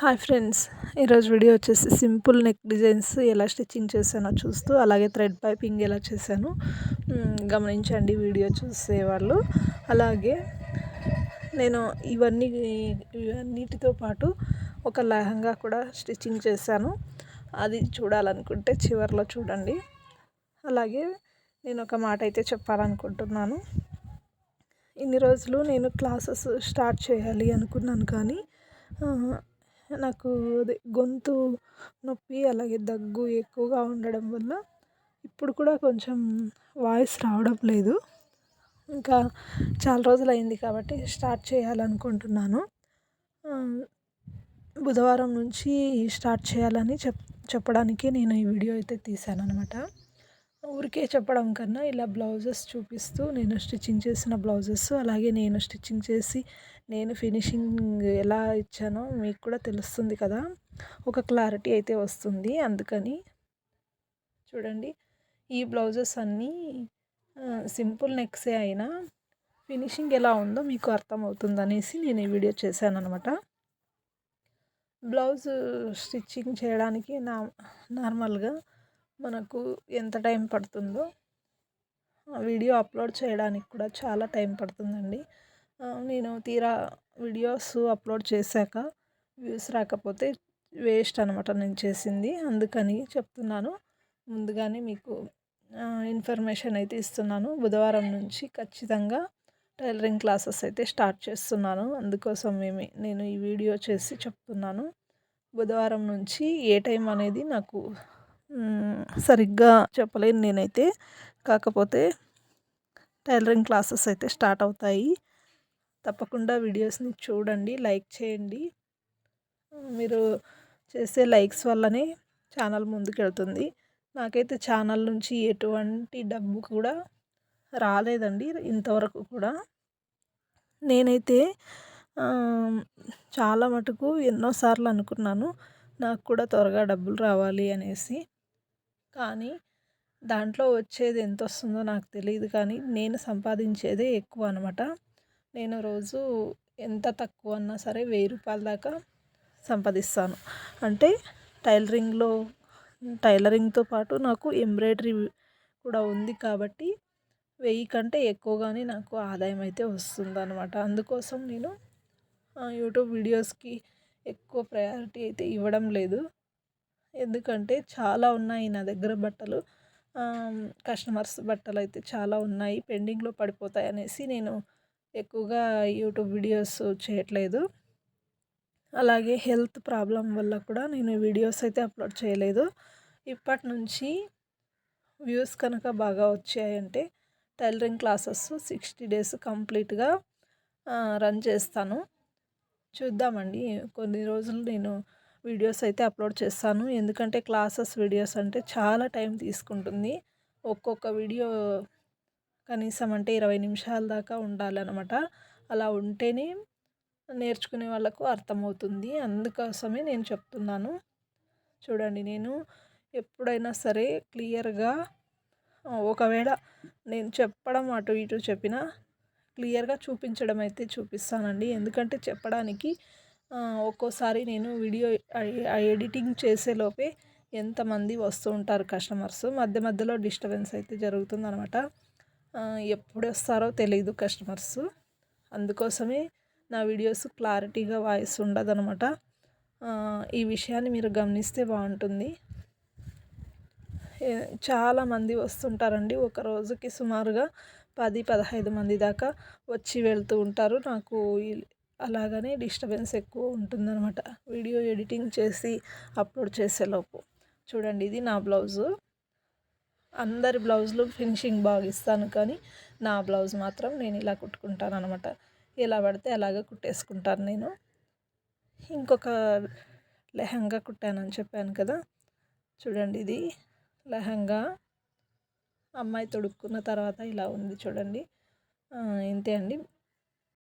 Hi friends ఈరోజు video వచ్చేసి simple neck designs ఎలా స్టిచ్చింగ్ చేశానో చూస్తూ అలాగే థ్రెడ్ పైపింగ్ ఎలా చేశాను గమనించండి వీడియో చూసేవాళ్ళు. అలాగే నేను ఇవన్నీ ఇవన్నిటితో పాటు ఒక లెహంగా కూడా స్టిచ్చింగ్ చేశాను. అది చూడాలనుకుంటే చివరిలో చూడండి. అలాగే నేను ఒక మాట అయితే చెప్పాలనుకుంటున్నాను. ఇన్ని రోజులు నేను క్లాసెస్ స్టార్ట్ చేయాలి అనుకున్నాను కానీ నాకు అదే గొంతు నొప్పి అలాగే దగ్గు ఎక్కువగా ఉండడం వల్ల ఇప్పుడు కూడా కొంచెం వాయిస్ రావడం లేదు. ఇంకా చాలా రోజులు అయింది కాబట్టి స్టార్ట్ చేయాలనుకుంటున్నాను. బుధవారం నుంచి స్టార్ట్ చేయాలని చెప్ చెప్పడానికి నేను ఈ వీడియో అయితే తీశాను అనమాట ఊరికే చెప్పడం కన్నా ఇలా బ్లౌజెస్ చూపిస్తూ నేను స్టిచ్చింగ్ చేసిన బ్లౌజెస్ అలాగే నేను స్టిచ్చింగ్ చేసి నేను ఫినిషింగ్ ఎలా ఇచ్చానో మీకు కూడా తెలుస్తుంది కదా. ఒక క్లారిటీ అయితే వస్తుంది. అందుకని చూడండి ఈ బ్లౌజెస్ అన్నీ సింపుల్ నెక్సే అయినా ఫినిషింగ్ ఎలా ఉందో మీకు అర్థమవుతుంది అనేసి నేను ఈ వీడియో చేశాను అనమాట బ్లౌజ్ స్టిచ్చింగ్ చేయడానికి నా నార్మల్గా మనకు ఎంత టైం పడుతుందో వీడియో అప్లోడ్ చేయడానికి కూడా చాలా టైం పడుతుందండి. నేను తీరా వీడియోస్ అప్లోడ్ చేశాక వ్యూస్ రాకపోతే వేస్ట్ అనమాట నేను చేసింది. అందుకని చెప్తున్నాను. ముందుగానే మీకు ఇన్ఫర్మేషన్ అయితే ఇస్తున్నాను. బుధవారం నుంచి ఖచ్చితంగా టైలరింగ్ క్లాసెస్ అయితే స్టార్ట్ చేస్తున్నాను. అందుకోసం మేము నేను ఈ వీడియో చేసి చెప్తున్నాను. బుధవారం నుంచి ఏ టైం అనేది నాకు సరిగ్గా చెప్పలేను నేనైతే. కాకపోతే టైలరింగ్ క్లాసెస్ అయితే స్టార్ట్ అవుతాయి. తప్పకుండా వీడియోస్ని చూడండి లైక్ చేయండి. మీరు చేసే లైక్స్ వల్లనే ఛానల్ ముందుకెళ్తుంది. నాకైతే ఛానల్ నుంచి ఎటువంటి డబ్బు కూడా రాలేదండి ఇంతవరకు కూడా. నేనైతే చాలా మటుకు ఎన్నోసార్లు అనుకున్నాను నాకు కూడా త్వరగా డబ్బులు రావాలి అనేసి. కానీ దాంట్లో వచ్చేది ఎంత వస్తుందో నాకు తెలియదు కానీ నేను సంపాదించేదే ఎక్కువ అనమాట నేను రోజు ఎంత తక్కువ అన్నా సరే వెయ్యి రూపాయల దాకా సంపాదిస్తాను. అంటే టైలరింగ్లో టైలరింగ్తో పాటు నాకు ఎంబ్రాయిడరీ కూడా ఉంది కాబట్టి వెయ్యి కంటే ఎక్కువగానే నాకు ఆదాయం అయితే వస్తుంది అనమాట అందుకోసం నేను యూట్యూబ్ వీడియోస్కి ఎక్కువ ప్రయారిటీ అయితే ఇవ్వడం లేదు. ఎందుకంటే చాలా ఉన్నాయి నా దగ్గర బట్టలు. కస్టమర్స్ బట్టలు అయితే చాలా ఉన్నాయి పెండింగ్లో పడిపోతాయి అనేసి నేను ఎక్కువగా యూట్యూబ్ వీడియోస్ చేయట్లేదు. అలాగే హెల్త్ ప్రాబ్లం వల్ల కూడా నేను వీడియోస్ అయితే అప్లోడ్ చేయలేదు. ఇప్పటి నుంచి వ్యూస్ కనుక బాగా వచ్చాయంటే టైలరింగ్ క్లాసెస్ సిక్స్టీ డేస్ కంప్లీట్గా రన్ చేస్తాను. చూద్దామండి కొన్ని రోజులు నేను వీడియోస్ అయితే అప్లోడ్ చేస్తాను. ఎందుకంటే క్లాసెస్ వీడియోస్ అంటే చాలా టైం తీసుకుంటుంది. ఒక్కొక్క వీడియో కనీసం అంటే ఇరవై నిమిషాల దాకా ఉండాలన్నమాట. అలా ఉంటేనే నేర్చుకునే వాళ్ళకు అర్థమవుతుంది. అందుకోసమే నేను చెప్తున్నాను. చూడండి నేను ఎప్పుడైనా సరే క్లియర్గా ఒకవేళ నేను చెప్పడం అటు ఇటు చెప్పినా క్లియర్గా చూపించడం అయితే చూపిస్తానండి. ఎందుకంటే చెప్పడానికి ఒక్కోసారి నేను వీడియో ఎడిటింగ్ చేసేలోపే ఎంతమంది వస్తూ ఉంటారు కస్టమర్స్ మధ్య మధ్యలో డిస్టర్బెన్స్ అయితే జరుగుతుంది అనమాట ఎప్పుడు వస్తారో తెలియదు కస్టమర్స్. అందుకోసమే నా వీడియోస్ క్లారిటీగా వాయిస్ ఉండదనమాట ఈ విషయాన్ని మీరు గమనిస్తే బాగుంటుంది. చాలామంది వస్తుంటారండి. ఒక రోజుకి సుమారుగా పది పదహైదు మంది దాకా వచ్చి వెళ్తూ ఉంటారు. నాకు అలాగనే డిస్టర్బెన్స్ ఎక్కువ ఉంటుందన్నమాట. వీడియో ఎడిటింగ్ చేసి అప్లోడ్ చేసేలోపు. చూడండి ఇది నా బ్లౌజు. అందరి బ్లౌజులు ఫినిషింగ్ బాగా ఇస్తాను కానీ నా బ్లౌజ్ మాత్రం నేను ఇలా కుట్టుకుంటాను అనమాట ఎలా పడితే అలాగే కుట్టేసుకుంటాను నేను. ఇంకొక లెహంగా కుట్టానని చెప్పాను కదా. చూడండి ఇది లెహంగా. అమ్మాయి తొడుక్కున్న తర్వాత ఇలా ఉంది చూడండి. ఇంతే అండి.